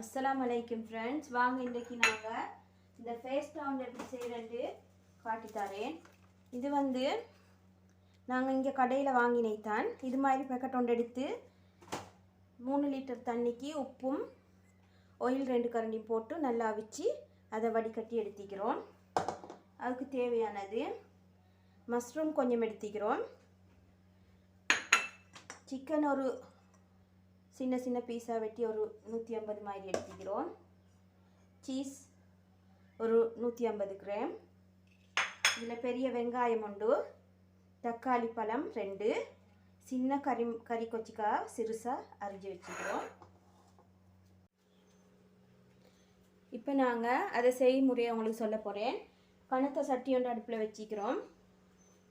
அஸ்லாம் அலைக்கும் ஃப்ரெண்ட்ஸ் வாங்க இன்றைக்கி நாங்கள் இந்த ஃபேஸ் டவுன் எப்படி செய்கிறேன்ட்டு காட்டித்தரேன் இது வந்து நாங்கள் இங்கே கடையில் வாங்கினைத்தான். இது மாதிரி பேக்கெட் ஒன்று எடுத்து மூணு லிட்டர் தண்ணிக்கு உப்பும் ஆயில் ரெண்டு கரண்டியும் போட்டு நல்லா அவிச்சு அதை வடிகட்டி எடுத்திக்கிறோம். அதுக்கு தேவையானது மஷ்ரூம் கொஞ்சம் எடுத்திக்கிறோம். சிக்கன் ஒரு சின்ன சின்ன பீஸாக வெட்டி ஒரு நூற்றி ஐம்பது மாதிரி எடுத்துக்கிறோம். சீஸ் ஒரு நூற்றி ஐம்பது கிராம். இதில் பெரிய வெங்காயம் உண்டு. தக்காளி பழம் ரெண்டு. சின்ன கறி கறி கொச்சிக்காய் சிறுசாக அரிஞ்சு வச்சுக்கிறோம். இப்போ நாங்கள் அதை செய்முறையை உங்களுக்கு சொல்ல போகிறேன் கணத்தை சட்டி ஒன்று அடுப்பில் வச்சுக்கிறோம்.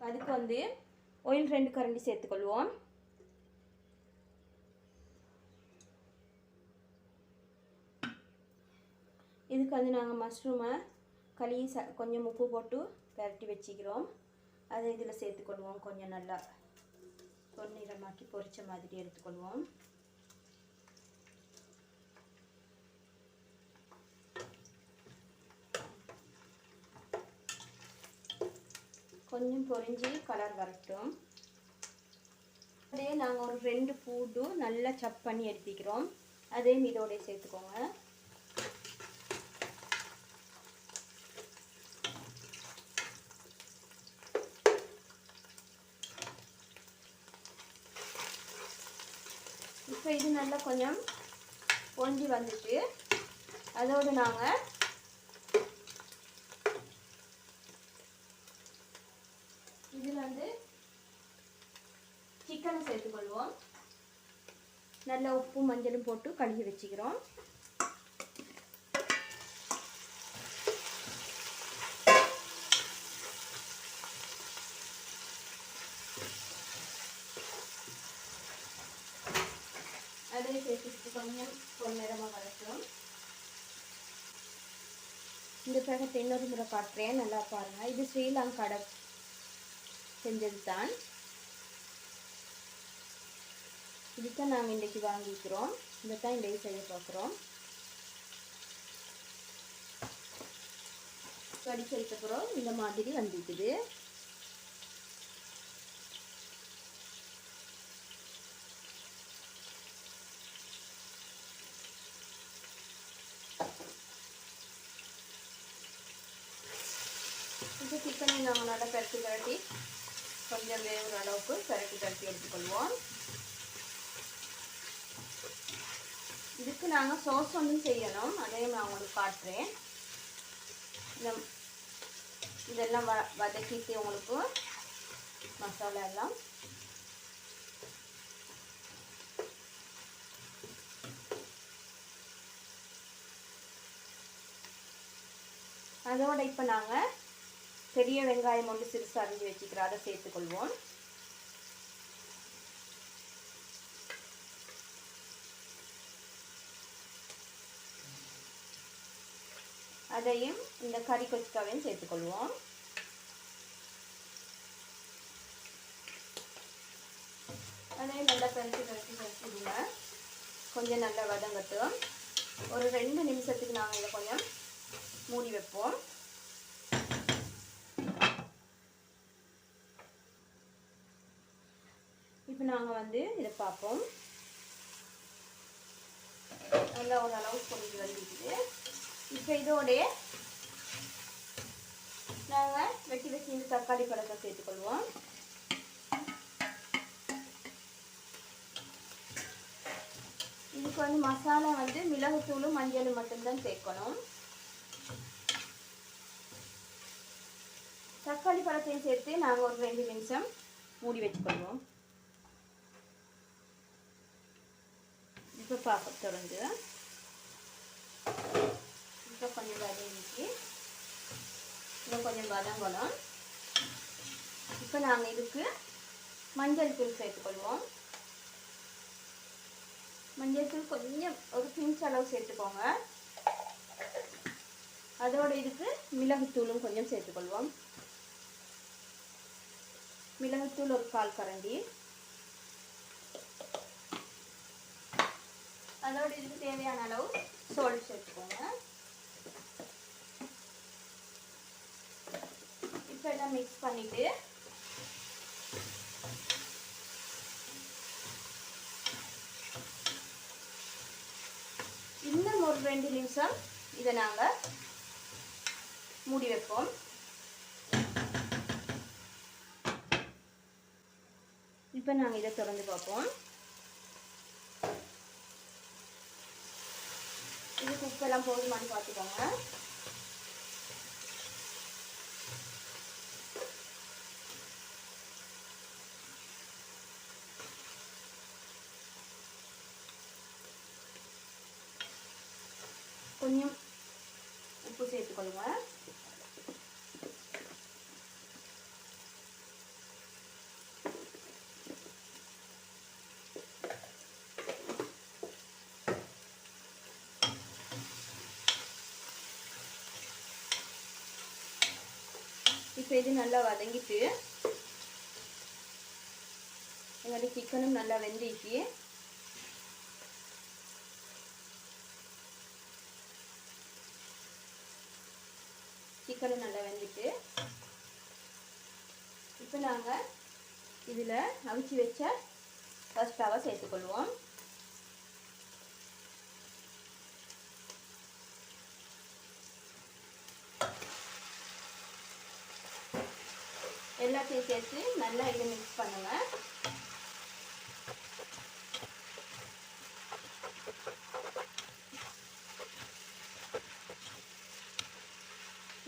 அதுக்கு வந்து ஒயில் ரெண்டு கரண்டி சேர்த்துக்கொள்வோம். இதுக்கு வந்து நாங்கள் மஷ்ரூமை களி ச கொஞ்சம் உப்பு போட்டு பரட்டி வச்சுக்கிறோம். அதை இதில் சேர்த்துக்கொள்வோம் கொஞ்சம் நல்லா. பொன்னிறமாக்கி பொரித்த மாதிரி எடுத்துக்கொள்வோம். கொஞ்சம் பொரிஞ்சு கலர் வரட்டும். அதே நாங்கள் ஒரு ரெண்டு பூண்டும் நல்லா சப் பண்ணி எடுத்துக்கிறோம். அதையும் இதோடய சேர்த்துக்கோங்க. இப்போ இது நல்லா கொஞ்சம் பொஞ்சி வந்துட்டு அதோடு நாங்கள் இதில் வந்து சிக்கனை சேர்த்துக்கொள்வோம். நல்லா உப்பு மஞ்சளும் போட்டு கழுகி வச்சுக்கிறோம். அதை சேர்த்துட்டு கொஞ்சம் பொன்னிறமாக வளர்க்கணும் இந்த பேக்கெட் இன்னொரு முறை காட்டுறேன். நல்லா பாருங்கள் இது ஸ்ரீலங்காட செஞ்சது தான் இதுதான் நாங்கள் இன்றைக்கி வாங்கிக்கிறோம். இதை தான் இன்றைக்கு செய்ய பார்க்குறோம். கடிச்சதுக்கப்புறம் இந்த மாதிரி வந்துக்குது இது சிக்கனை நாங்கள் நல்லா பரட்டி பரட்டி கொஞ்சம் வேவுற அளவுக்கு பரட்டி பரட்டி எடுத்துக்கொள்வோம். இதுக்கு நாங்கள் சோஸ் ஒன்றும் செய்யணும். அதையும் நான் உங்களுக்கு காட்டுறேன். இந்த இதெல்லாம் வ வதக்கிட்டு உங்களுக்கு மசாலா எல்லாம். அதோட இப்போ நாங்கள் பெரிய வெங்காயம் ஒன்று சிறுசு அரிஞ்சு வச்சுக்கிறோம் அதை சேர்த்துக்கொள்வோம். அதையும் இந்த கறி கொச்சிக்காவையும் சேர்த்துக்கொள்வோம். அதையும் நல்லா பறிச்சு பறிச்சு பறிச்சுடுங்க கொஞ்சம் நல்லா வதங்கட்டும். ஒரு ரெண்டு நிமிஷத்துக்கு நாங்கள் இதை கொஞ்சம் மூடி வைப்போம். நாங்கள் வந்து இதை பார்ப்போம். நல்லா ஒரு அளவு பொங்கி வந்துருக்குது. இப்போ இதோடைய நாங்கள் வெட்டி வெட்டி இந்த தக்காளி பழத்தை சேர்த்துக்கொள்வோம் இதுக்கு வந்து மசாலா வந்து மிளகுத்தூளும் மஞ்சளும் மட்டும்தான் சேர்க்கணும். தக்காளி பழத்தையும் சேர்த்து நாங்கள் ஒரு ரெண்டு நிமிஷம் மூடி வச்சுக்கொள்வோம் இப்போ பார்க்க தொடர்ந்து இப்போ கொஞ்சம் வதங்கிச்சு இன்னும் கொஞ்சம் வதங்கணும். இப்போ நாங்கள் இதுக்கு மஞ்சள் தூள் சேர்த்துக்கொள்வோம் மஞ்சள் தூள் கொஞ்சம் ஒரு பிஞ்ச் அளவு சேர்த்துக்கோங்க. அதோட இதுக்கு மிளகுத்தூளும் கொஞ்சம் சேர்த்துக்கொள்வோம் மிளகுத்தூள் ஒரு கால் கரண்டி. அதோட இதுக்கு தேவையான அளவு சோல்ட் சேர்த்துக்கோங்க இப்போ எல்லாம் மிக்ஸ் பண்ணிவிட்டு இன்னும் ஒரு ரெண்டு நிமிஷம் இதை நாங்கள் மூடி வைப்போம். இப்போ நாங்கள் இதை திறந்து பார்ப்போம். இதுக்கு உப்பெல்லாம் போதுமான்னு பார்த்துக்கோங்க கொஞ்சம் உப்பு சேர்த்துக்கொள்ளுங்க இப்போ இது நல்லா வதங்கிட்டு எங்களுடைய சிக்கனும் நல்லா வெந்திச்சு சிக்கனும் நல்லா வெந்துட்டு இப்போ நாங்கள் இதில் அவிச்சு வச்ச பஸ்டாவை சேர்த்துக்கொள்வோம். எல்லாத்தையும் சேர்த்து நல்லா இதை மிக்ஸ் பண்ணுவேன்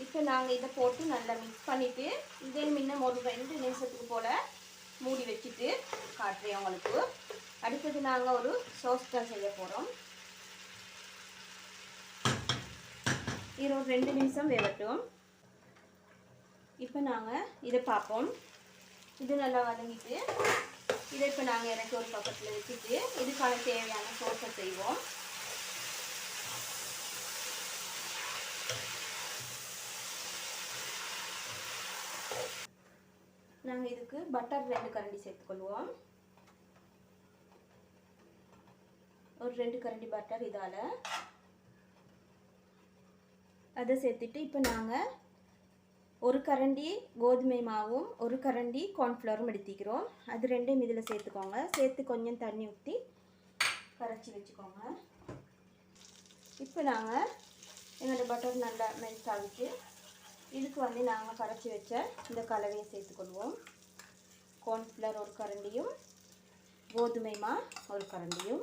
இப்போ நாங்கள் இதை போட்டு நல்லா மிக்ஸ் பண்ணிவிட்டு இதே இன்னும் ஒரு ரெண்டு நிமிஷத்துக்கு போல் மூடி வச்சுட்டு காட்டுறேன் உங்களுக்கு. அடுத்தது நாங்கள் ஒரு சோஸ் தான் செய்ய போகிறோம் இது ஒரு ரெண்டு நிமிஷம் வேகட்டும். இப்போ நாங்கள் இதை பார்ப்போம். இது நல்லா வதங்கிட்டு இதை இப்போ நாங்கள் இறக்கி ஒரு பக்கத்தில் வச்சுட்டு இதுக்கான தேவையான சோஸை செய்வோம். நாங்கள் இதுக்கு பட்டர் ரெண்டு கரண்டி சேர்த்துக்கொள்வோம் ஒரு ரெண்டு கரண்டி பட்டர் இதால். அதை சேர்த்துட்டு இப்போ நாங்கள் ஒரு கரண்டி கோதுமை மாவும் ஒரு கரண்டி கார்ன்ஃப்ளவரும் எடுத்துக்கிறோம். அது ரெண்டையும் இதில் சேர்த்துக்கோங்க. சேர்த்து கொஞ்சம் தண்ணி ஊற்றி கரைச்சி வச்சுக்கோங்க. இப்போ நாங்கள் எங்களோட பட்டர் நல்லா மெல்ட் ஆகிட்டு இதுக்கு வந்து நாங்கள் கரைச்சி வச்ச இந்த கலவையை சேர்த்துக்கொள்வோம். கார்ன்ஃப்ளவர் ஒரு கரண்டியும் கோதுமை மா ஒரு கரண்டியும்.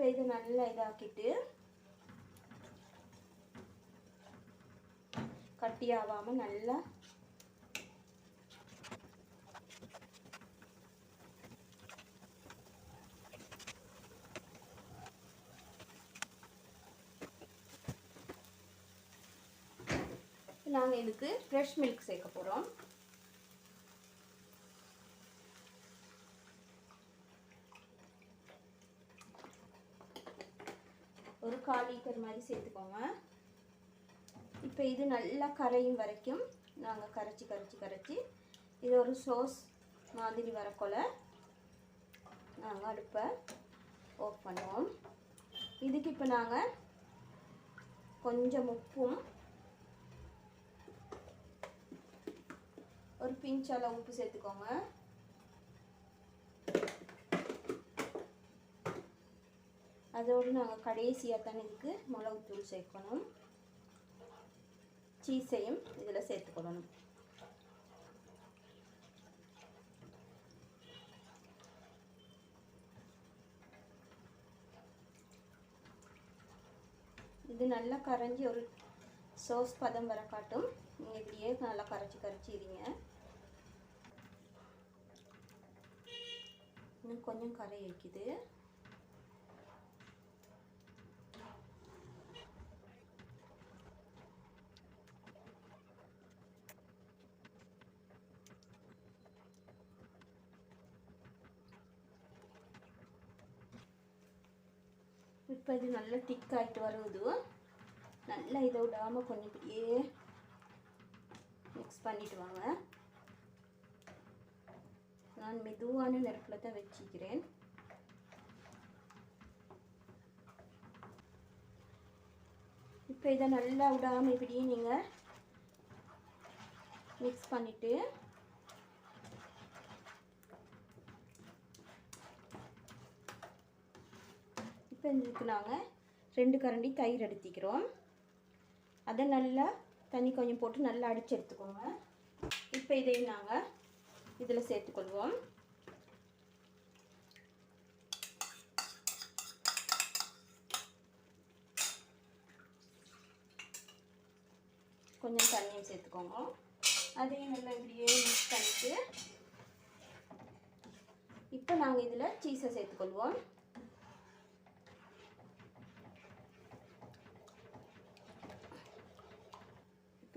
இப்போ இது நல்லா இதாக்கிட்டு கட்டியாகாமல் நல்லா நாங்கள் இதுக்கு ஃப்ரெஷ் மில்க் சேர்க்க போகிறோம் ஒரு கால் லிட்டர் மாதிரி சேர்த்துக்கோங்க. இப்போ இது நல்லா கரையும் வரைக்கும் நாங்கள் கரைச்சி கரைச்சி கரைச்சி இது ஒரு சோஸ் மாதிரி வரக்கொலை நாங்கள் அடுப்பை ஆஃப் பண்ணுவோம். இதுக்கு இப்போ நாங்கள் கொஞ்சம் உப்பும் ஒரு பிஞ்ச் அளவு உப்பு சேர்த்துக்கோங்க. அதோடு நாங்கள் கடைசியாக தான் இதுக்கு மிளகுத்தூள் சேர்க்கணும். சீஸையும் இதில் சேர்த்துக்கொள்ளணும். இது நல்லா கரைஞ்சி ஒரு சோஸ் பதம் வர காட்டும். நீங்கள் இப்படியே நல்லா கரைச்சி கரைச்சிடுங்க இன்னும் கொஞ்சம் கரை வைக்குது இப்போ இது நல்லா திக் ஆகிட்டு வருது. நல்லா இதை விடாமல் கொஞ்சம் இப்படியே மிக்ஸ் பண்ணிட்டு வாங்க. நான் மெதுவான நெருப்பில் தான் வச்சிக்கிறேன். இப்போ இதை நல்லா விடாமல் இப்படியே நீங்கள் மிக்ஸ் பண்ணிவிட்டு இதுக்கு நாங்கள் ரெண்டு கரண்டி தயிர் எடுத்திக்கிறோம். அதை நல்லா தண்ணி கொஞ்சம் போட்டு நல்லா அடித்து எடுத்துக்கோங்க. இப்போ இதையும் நாங்கள் இதில் சேர்த்துக்கொள்வோம். கொஞ்சம் தண்ணியும் சேர்த்துக்கோங்க. அதையும் நல்லா இப்படியே மிக்ஸ் பண்ணிட்டு இப்போ நாங்கள் இதில் சீஸை சேர்த்துக்கொள்வோம்.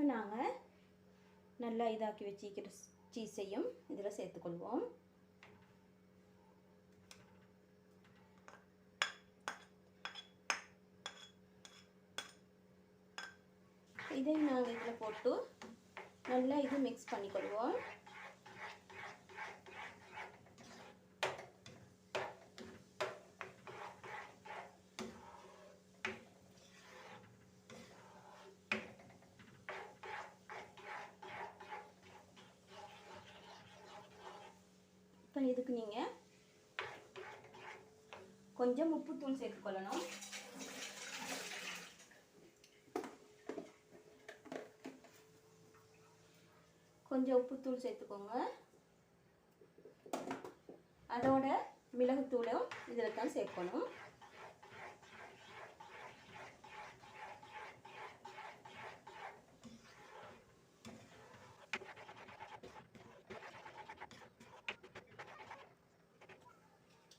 இப்போ நாங்கள் நல்லா இதாக்கி வச்சிக்கிற சீஸையும் இதில் சேர்த்துக்கொள்வோம். இதை நாங்கள் இதில் போட்டு நல்லா இது மிக்ஸ் பண்ணிக்கொள்வோம் இப்போ இதுக்கு நீங்கள் ஸ்பூன் சேர்த்துக்கொள்ளணும். கொஞ்சம் உப்புத்தூள் சேர்த்துக்கோங்க. அதோட மிளகுத்தூளும் இதில் தான் சேர்க்கணும்.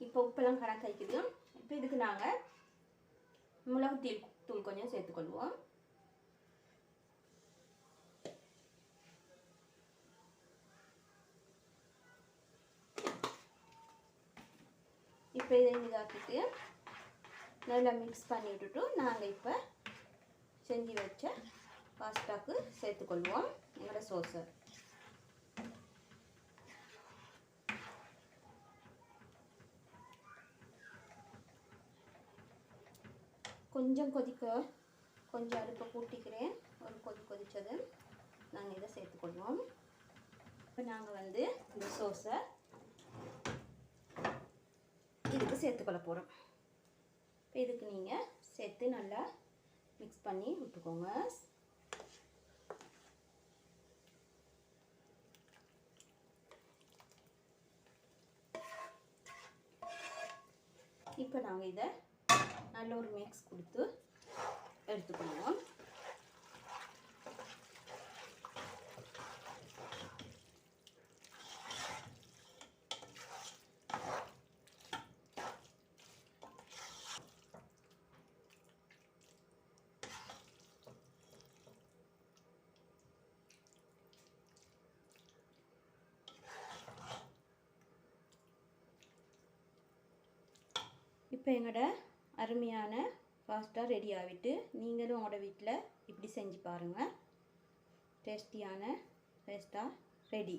இப்போ உப்பெல்லாம் கணக்காய்க்குது இப்போ இதுக்கு நாங்கள் மிளகு தூள் கொஞ்சம் சேர்த்துக்கொள்வோம். இப்போ இதை இதாக்கிட்டு நல்லா மிக்ஸ் பண்ணி விட்டுட்டு நாங்கள் இப்போ செஞ்சு வச்ச பாஸ்டாக்கு சேர்த்துக்கொள்வோம். எங்களோட சோஸை கொஞ்சம் கொதிக்க கொஞ்சம் அடுப்பை கூட்டிக்கிறேன். ஒரு கொதி கொதித்தது நாங்கள் இதை சேர்த்துக்கொள்வோம். இப்போ நாங்கள் வந்து இந்த சோஸை இதுக்கு சேர்த்துக்கொள்ள போகிறோம் இப்போ இதுக்கு நீங்கள் சேர்த்து நல்லா மிக்ஸ் பண்ணி விட்டுக்கோங்க. இப்போ நாங்கள் இதை நல்ல ஒரு மிக்ஸ் கொடுத்து எடுத்துக்கணும் இப்போ எங்களோட அருமையான ஃபாஸ்ட்டாக ரெடி ஆகிட்டு நீங்களும் உங்களோட வீட்டில் இப்படி செஞ்சு பாருங்கள் டேஸ்டியான பேஸ்ட்டாக ரெடி